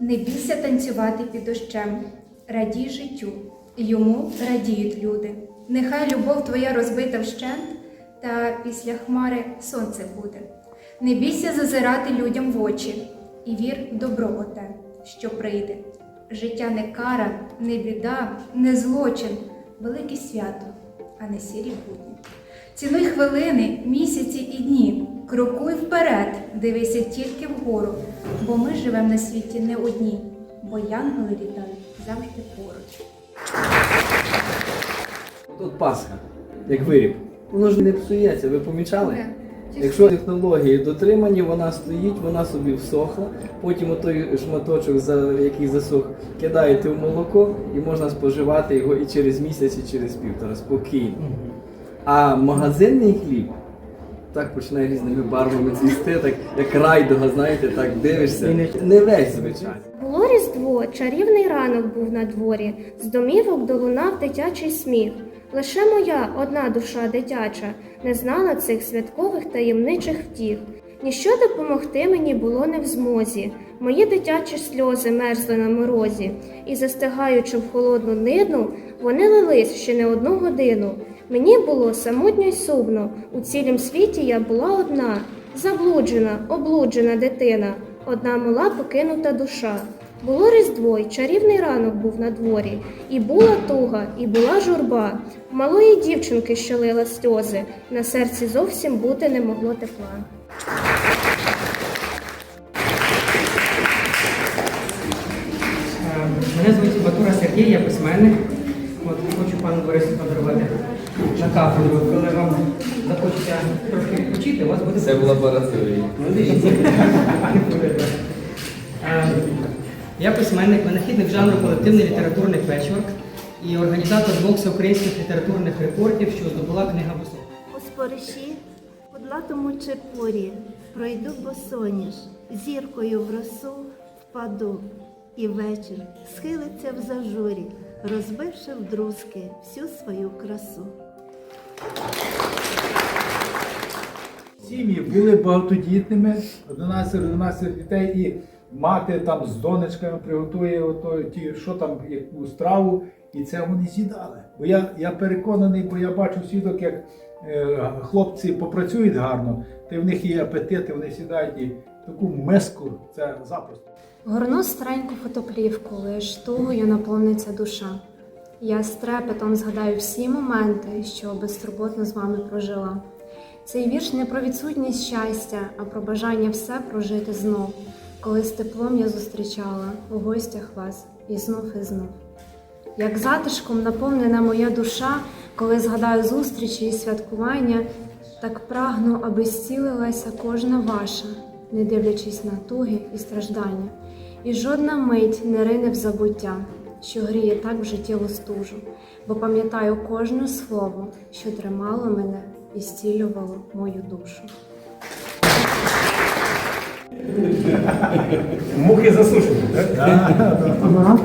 Не бійся танцювати під дощем, радій життю, йому радіють люди. Нехай любов твоя розбита вщент, та після хмари сонце буде. Не бійся зазирати людям в очі, і вір в добро оте, що прийде. Життя не кара, не біда, не злочин, велике свято, а не сірі будні. Цінуй хвилини, місяці і дні. Крокуй вперед, дивися тільки вгору, бо ми живемо на світі не одні, бо янголи літають завжди поруч. Тут Пасха, як виріб. Воно ж не псується, ви помічали? Якщо технології дотримані, вона стоїть, вона собі всохла, потім отой шматочок, за, який засох, кидаєте в молоко і можна споживати його і через місяць, і через півтора, спокійно. А магазинний хліб так починає різними барвами цвісти, так як райдуга, знаєте, так дивишся. Не весь, звичайно. Було різдво, чарівний ранок був на дворі, з домівок долунав дитячий сміх. Лише моя одна душа дитяча не знала цих святкових таємничих втіх. Ніщо допомогти мені було не в змозі. Мої дитячі сльози мерзли на морозі, і, застигаючи в холодну нину, вони лились ще не одну годину. Мені було самотньо й сумно. У цілім світі я була одна, заблуджена, облуджена дитина, одна мала покинута душа. Було різдво, й чарівний ранок був на дворі, і була туга, і була журба. Малої дівчинки, що лила сльози, на серці зовсім бути не могло тепла. Мене звуть Батура Сергій, я письменник. Хочу пану Борису подарувати на кафедру. Коли вам захочеться трошки відпочити, у вас буде Це в лабораторії. Борисо. Е, Я письменник, винахідник жанру колективний літературний печворк і організатор двох всеукраїнських літературних рекордів, що здобула книга висок. У спориші, подлатому чепурі, пройду босоніж, зіркою в росу впаду, і вечір схилиться в зажурі, розбивши в друзки всю свою красу. Сім'ї були багатодітними, 11-12 дітей, і мати там з донечками приготує ото, ті, що там, яку страву, і це вони з'їдали. Бо я, я переконаний, бо я бачу свідок, як е, хлопці попрацюють гарно, то в них є апетити, вони сідають і таку миску, це запросто. Горну стареньку фотоплівку, лиш тугою наповниться душа. Я з трепетом згадаю всі моменти, що безтурботно з вами прожила. Цей вірш не про відсутність щастя, а про бажання все прожити знов, коли з теплом я зустрічала у гостях вас і знов і знов. Як затишком наповнена моя душа, коли згадаю зустрічі і святкування, так прагну, аби зцілилася кожна ваша, не дивлячись на туги і страждання. І жодна мить не рине в забуття, що гріє так в життєву стужу, бо пам'ятаю кожне слово, що тримало мене і зцілювало мою душу. Мухи засушені, так? Ага.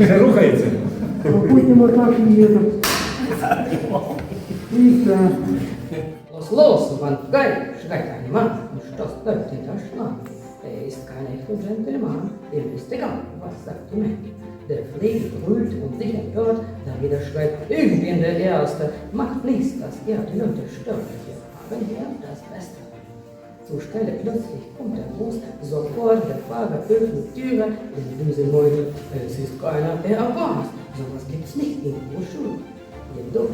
Вже рухається. Los, los, wann geil, schreckt ein Mann, und stoßt bleibt hinter Schlangen. Er ist kein echter Gentleman, dem ist egal, was sagt die Menge. Der fliegt, brüllt und sich empört, da wieder schreit, ich bin der Erste, macht nichts, dass er die Leute stört. Haben hier das Beste. Zur Stelle plötzlich kommt der Bus, sofort der Fahrer öffnet Türe, in diese Leute, es ist keiner, der erwartet. Sowas gibt's nicht in Broschüren. Jedoch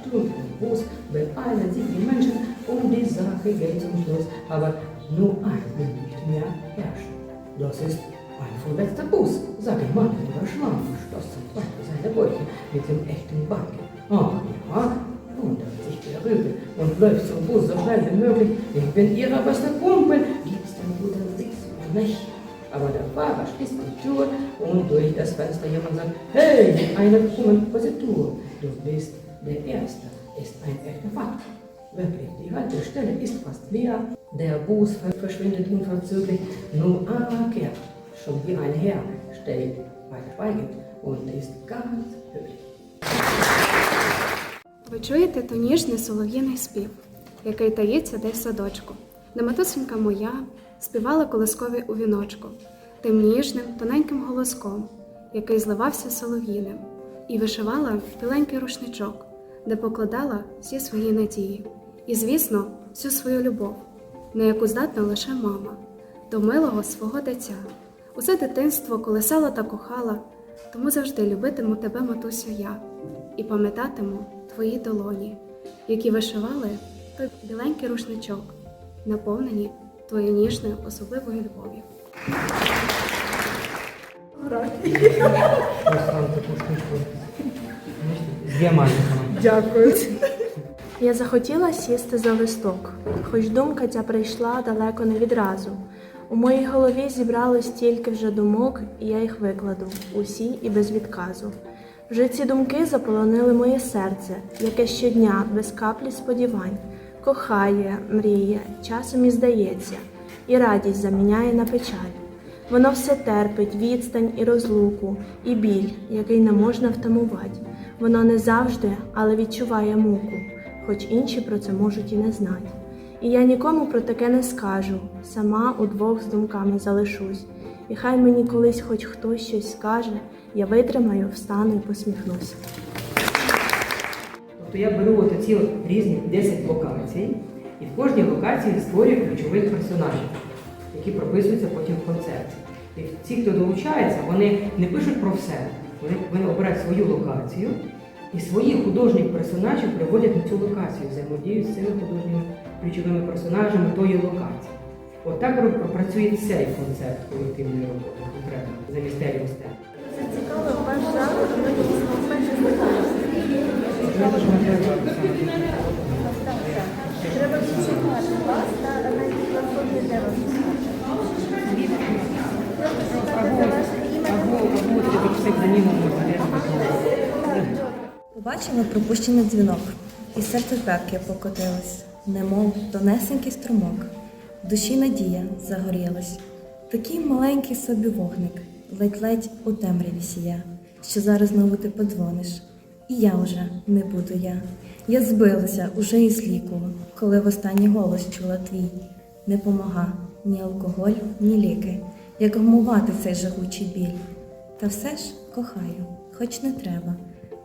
stürmt im Bus, beeilen sich die Menschen, um die Sache geht zum Schluss. Aber nur ein will nicht mehr herrschen. Das ist ein vorletzter Bus, sagt der Mann über Schlangen, schloss zum Beispiel seine Bäuche mit dem echten Bank. Ah, ja, wundert sich der Rübe und läuft zum Bus so schnell wie möglich. Ich bin ihrer bester Kumpel, gibt's den guten Sitz oder nicht? Aber der Fahrer schließt die Tür und durch das Fenster jemand sagt, hey, mit einer krummen Positur, du bist der Erste, ist ein echter Fakt. Wirklich, die Haltestelle ist fast leer, der Bus verschwindet unverzüglich, nur ein Kerl, schon wie ein Herr, steht schweigend und ist ganz höflich. Ви чуєте то ніжний солов'їний спів, який таїться десь в садочку, де матусенька моя співала колискові у віночку. тим ніжним, тоненьким голоском, який зливався солов'їним, і вишивала біленький рушничок, де покладала всі свої надії. І, звісно, всю свою любов, на яку здатна лише мама, до милого свого дитя. Усе дитинство колесала та кохала, тому завжди любитиму тебе, матусю, я, і пам'ятатиму твої долоні, які вишивали той біленький рушничок, наповнені твоєю ніжною особливою любов'ю. З діамантиками. Я захотіла сісти за листок, хоч думка ця прийшла далеко не відразу. У моїй голові зібралось стільки вже думок, і я їх викладу, усі і без відказу. Вже ці думки заполонили моє серце, яке щодня без каплі сподівань, кохає, мріє, часом і здається, і радість заміняє на печаль. Воно все терпить відстань і розлуку, і біль, який не можна втамувати. Воно не завжди, але відчуває муку, хоч інші про це можуть і не знати. І я нікому про таке не скажу, сама удвох з думками залишусь. І хай мені колись хоч хтось щось скаже, я витримаю, встану і посміхнусь. Тобто я беру от ці різні 10 локацій, і в кожній локації створюю ключових персонажів, які прописуються потім в концепції. І ті, хто долучається, вони не пишуть про все. Вони повинні обирати свою локацію і своїх художніх персонажів приводять на цю локацію, взаємодіють з цими художніми ключовими персонажами тої локації. От так працює цей концепт колективної роботи, конкретно за містеріум степ. Це цікаво, ваш жанр, ми дійсно вперше Треба відчувати вас та навіть платформі, де вас Побачила пропущений дзвінок, і серце в п'ятки покотилось, немов тонесенький струмок. В душі надія загорілась. Такий маленький собі вогник, ледь-ледь у темряві сія, що зараз знову ти подзвониш. І я вже не буду я. Я збилася уже із ліку, коли востанній голос чула твій. Не помага ні алкоголь, ні ліки, як вмувати цей жагучий біль. Та все ж кохаю, хоч не треба,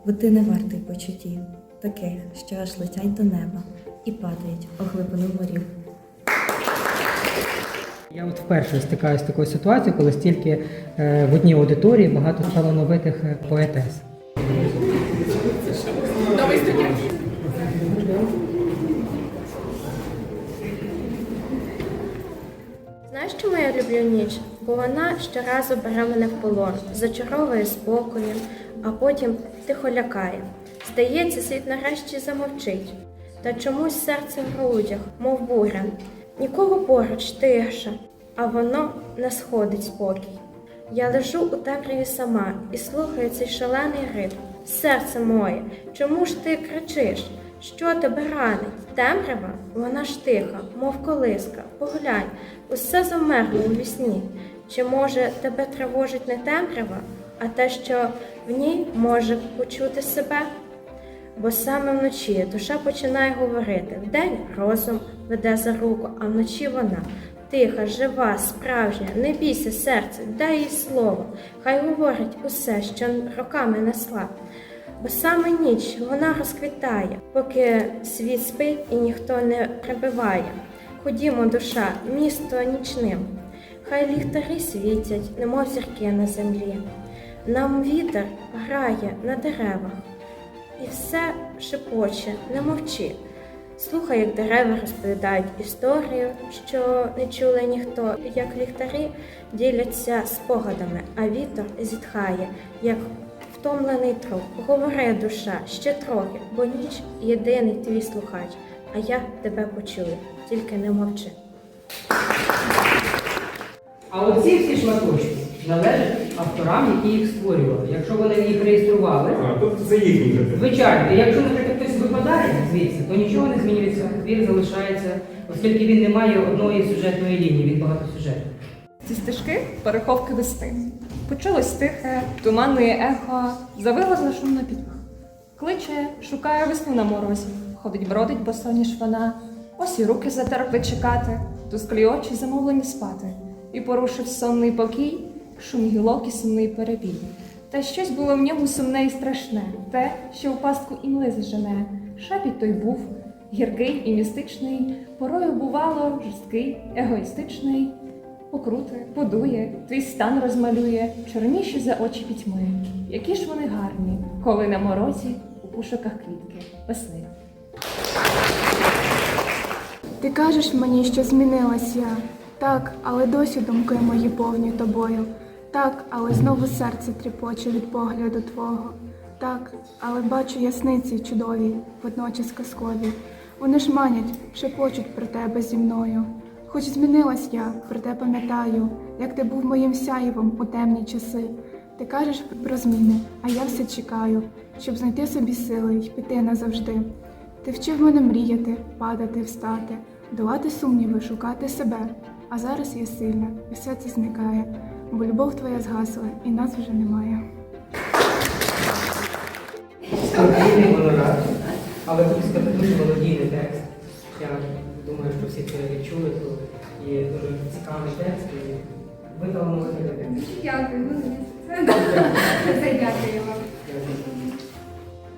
бо ти не вартий почуттів, таких, що аж летять до неба і падають у глибину морів. Я от вперше стикаюся з такою ситуацією, коли стільки е, в одній аудиторії багато талановитих е, поетес. Знаєш, чому я люблю ніч? Бо вона щоразу бере мене в полон, зачаровує спокоєм, а потім тихо лякає. Здається, світ нарешті замовчить. Та чомусь серце в грудях, мов буря. Нікого поруч тиша, а воно не сходить спокій. Я лежу у темряві сама і слухаю цей шалений ритм. Серце моє, чому ж ти кричиш? Що тебе ранить? Темрява, вона ж тиха, мов колиска. Поглянь, усе замерло у вісні. Чи може тебе тривожить не темрява, а те, що в ній може почути себе? Бо саме вночі душа починає говорити. Вдень розум веде за руку, а вночі вона тиха, жива, справжня, не бійся серце, дай їй слово, хай говорить усе, що роками несла. Бо саме ніч вона розквітає, поки світ спить і ніхто не прибиває. Ходімо, душа, місто нічним. Хай ліхтарі світять, немов зірки на землі. Нам вітер грає на деревах, і все шепоче, не мовчи. Слухай, як дерева розповідають історію, що не чули ніхто, як ліхтарі діляться спогадами, а вітер зітхає, як втомлений труп. Говори, душа, ще трохи, бо ніч єдиний твій слухач, а я тебе почую, тільки не мовчи. А оці всі шматочки належать авторам, які їх створювали. Якщо вони їх реєстрували, А, тобто це їхній вже. звичайно, і якщо, наприклад, хтось випадає звідси, то нічого не змінюється, твір залишається, оскільки він не має одної сюжетної лінії, він багатосюжетний. Ці стежки переховки вести. Почулось тихе, туманне ехо, завила шумна пітьма. Кличе, шукає весну на морозі, ходить бродить босоніж вона, ось і руки затерпли чекати, тусклі очі замовлені спати. І порушив сонний покій, шум гілок і сумний перебій. Та щось було в ньому сумне і страшне, те, що у пастку імли зажене. Шепіт той був гіркий і містичний, порою бувало жорсткий, егоїстичний. Покрути, подує, твій стан розмалює, чорніші за очі пітьми. Які ж вони гарні, коли на морозі у пушоках квітки весни. Ти кажеш мені, що змінилась я. Так, але досі думки мої повні тобою. Так, але знову серце тріпоче від погляду твого. Так, але бачу ясниці чудові, водночас казкові. Вони ж манять, шепочуть про тебе зі мною. Хоч змінилась я, проте пам'ятаю, як ти був моїм сяєвом у темні часи. Ти кажеш про зміни, а я все чекаю, щоб знайти собі сили й піти назавжди. Ти вчив мене мріяти, падати, встати, долати сумніви, шукати себе. А зараз я сильна, і все це зникає, бо любов твоя згасла, і нас вже немає. Спокійний монорад, але тут дуже молодійний текст. Я думаю, що всі це відчули, то є дуже цікавий текст і видала молодий текст. Дякую, це дякую вам.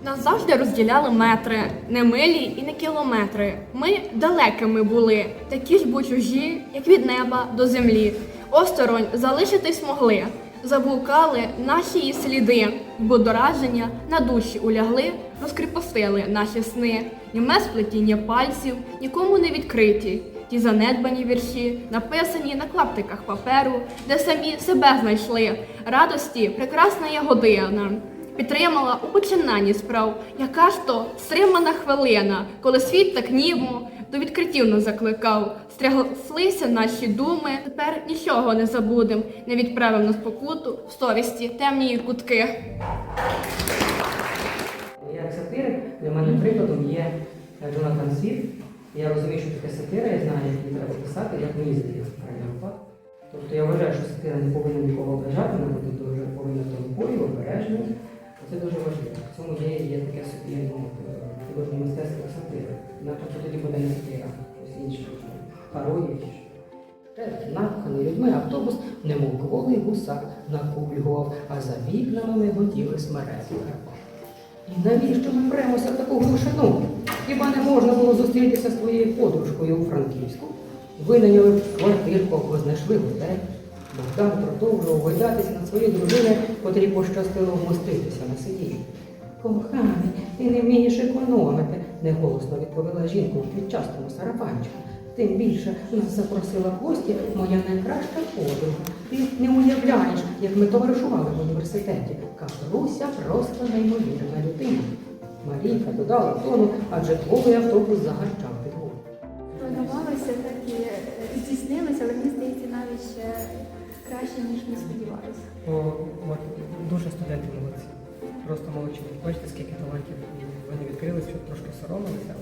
Нас завжди розділяли метри, не милі і не кілометри. Ми далекими були, такі ж бо чужі, як від неба до землі. Осторонь залишитись могли. Заблукали наші її сліди, бо дораження на душі улягли, розкріпостили наші сни, Німе сплетіння пальців, нікому не відкриті. Ті занедбані вірші, написані на клаптиках паперу, де самі себе знайшли. Радості прекрасна є година. Підтримала у починанні справ, яка ж то стримана хвилина, коли світ так німо до відкриттів нас закликав. Стряглися наші думи, тепер нічого не забудем, не відправим на спокуту в совісті темні кутки. Як сатирик, для мене прикладом є Джонатан Світ. Я розумію, що таке сатира, я знаю, як її треба писати, як мені здається, правильно. Тобто я вважаю, що сатира не повинна нікого ображати, вона буде дуже повинна тонкою, обережною. Це дуже важливо. В цьому є, є таке собі ну, е, художнє мистецтво сатири. Начебто тоді буде не сатира, пародія чи що. Напханий людьми автобус, немов кволий гусак, накульгував, а за вікнами миготіли смереки Карпат. І навіщо ми премося в таку глушину? Хіба не можна було зустрітися з твоєю подружкою у Франківську? Винайняли квартирку або знайшли готель. Богдан продовжував гойдатися над своєю дружиною, котрій пощастило вмоститися на сидінні. Коханий, ти не вмієш економити, неголосно відповіла жінка у квітчастому сарафанчику. Тим більше нас запросила в гості моя найкраща подруга. Ти не уявляєш, як ми товаришували в університеті. Катруся просто неймовірна людина. Марійка додала тону, адже твій автобус загарчав під гору. Планувалося так і е, здійснилося, але мені здається навіть ще краще, ніж ми сподівалися. О, дуже студенти молодці. Просто молодці. Бачите, скільки талантів вони відкрили, що трошки соромилися.